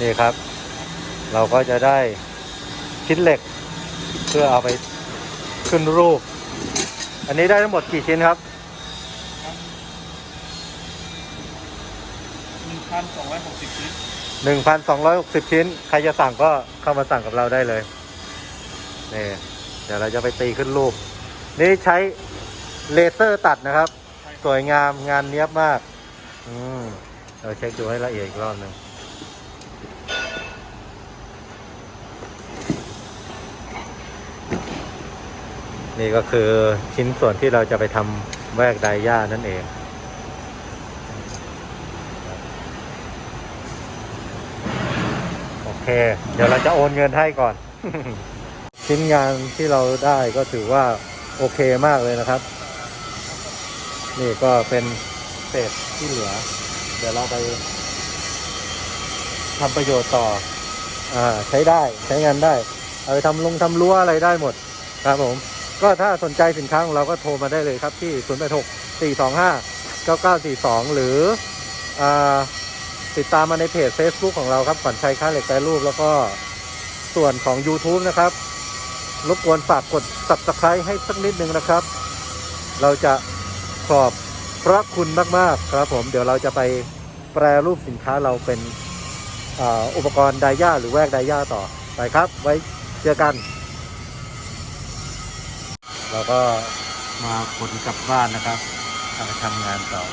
นี่ครับ เราก็จะได้ชิ้นเหล็ก เพื่อเอาไปขึ้นรูป อันนี้ได้ทั้งหมดกี่ชิ้นครับหนึ่งพันสองร้อยหกสิบชิ้น1,260ชิ้น ใครจะสั่งก็เข้ามาสั่งกับเราได้เลยนี่เดี๋ยวเราจะไปตีขึ้นรูป นี่ใช้เลเซอร์ตัดนะครับ สวยงามงานเนี้ยบมาก อืม เราเช็คดูให้ละเอียดอีกรอบหนึ่ง นี่ก็คือชิ้นส่วนที่เราจะไปทำแวกไดย่านั่นเอง โอเค เดี๋ยวเราจะโอนเงินให้ก่อน ชิ้นงานที่เราได้ก็ถือว่าโอเคมากเลยนะครับ นี่ก็เป็นเศษที่เหลือ เดี๋ยวเราไปทำประโยชน์ต่อ อ่า ใช้ได้ใช้งานได้ เอาไปทำลงทำรั้วอะไรได้หมดครับผม ก็ถ้าสนใจสินค้าของเราก็โทรมาได้เลยครับที่ 0 8 6 4 2 5 9 9 4 2 หรืออติดตามมาในเพจ Facebook ของเราครับขวัญชัยค้าเหล็กแปรรูป แล้วก็ส่วนของ YouTube นะครับ รบกวนฝากกด Subscribe ให้สักนิดนึงนะครับ เราจะขอบพระคุณมาก ๆ ครับผมเดี๋ยวเราจะไปแปรรูปสินค้าเราเป็นอ,อุปกรณ์ไดย่าหรือแวกไดย่าต่อไปครับ ไว้เจอกัน เราก็มาขนกลับบ้านนะครับไปทำงานต่อ